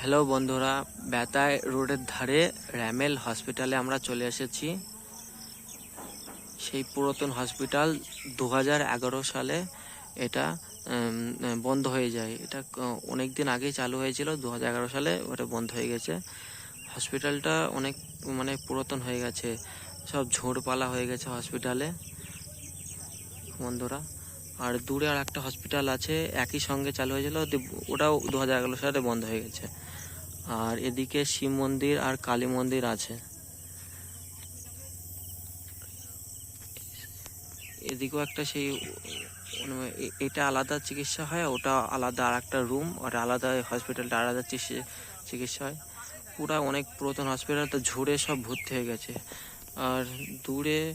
Hello বন্ধুরা, বেতায় রোডের ধারে র্যামেল হসপিটালে আমরা চলে এসেছি। সেই পুরাতন হসপিটাল দু সালে এটা বন্ধ হয়ে যায়। এটা অনেক দিন আগেই চালু হয়েছিল, দু সালে ওটা বন্ধ হয়ে গেছে। হসপিটালটা অনেক মানে পুরাতন হয়ে গেছে, সব ঝোড়পালা হয়ে গেছে হসপিটালে। বন্ধুরা আর দূরে আর একটা হসপিটাল আছে, একই সঙ্গে চালু হয়েছিল ওটাও দু হাজার এগারো সালে বন্ধ হয়ে গেছে। আর এদিকে শিব মন্দির আর কালী মন্দির আছে। এদিকেও একটা সেই মানে এটা আলাদা চিকিৎসা হয় ওটা আলাদা আর একটা রুম আর আলাদা হসপিটালটা আলাদা চিকিৎসা- হয়। পুরা অনেক পুরাতন হসপিটাল তো ঝুড়ে সব ভর্তি হয়ে গেছে। আর দূরে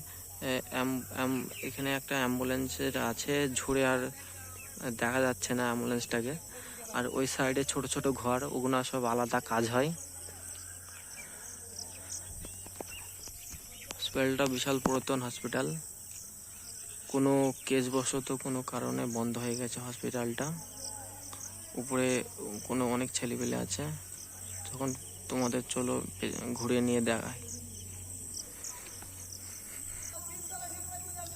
এখানে একটা অ্যাম্বুলেন্সের আছে, ঝুড়ে আর দেখা যাচ্ছে না অ্যাম্বুলেন্সটাকে আর ওই সাইডে ছোট ছোট ঘর ওগুলো সব আলাদা কাজ হয়। হসপিটালটা বিশাল পুরাতন হসপিটাল কোনো কেসবশত কোনো কারণে বন্ধ হয়ে গেছে হসপিটালটা উপরে কোনো অনেক ছেলেপেলে আছে। তখন তোমাদের চলো ঘুরে নিয়ে দেখায়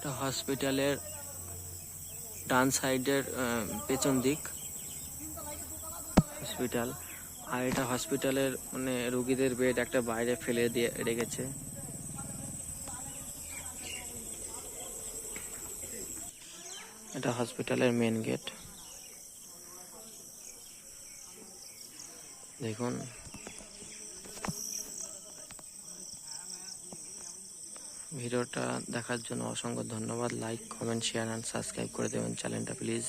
এটা হসপিটালের ডান সাইডের পেছন দিক হসপিটাল আর এটা হসপিটালের মানে রুগীদের বেড একটা বাইরে ফেলে দিয়ে রেখেছে। এটা হসপিটালের মেন গেট দেখুন। ভিডিওটা দেখার জন্য অসংখ্য ধন্যবাদ। Like comment share and subscribe করে দেবেন চ্যানেলটা প্লিজ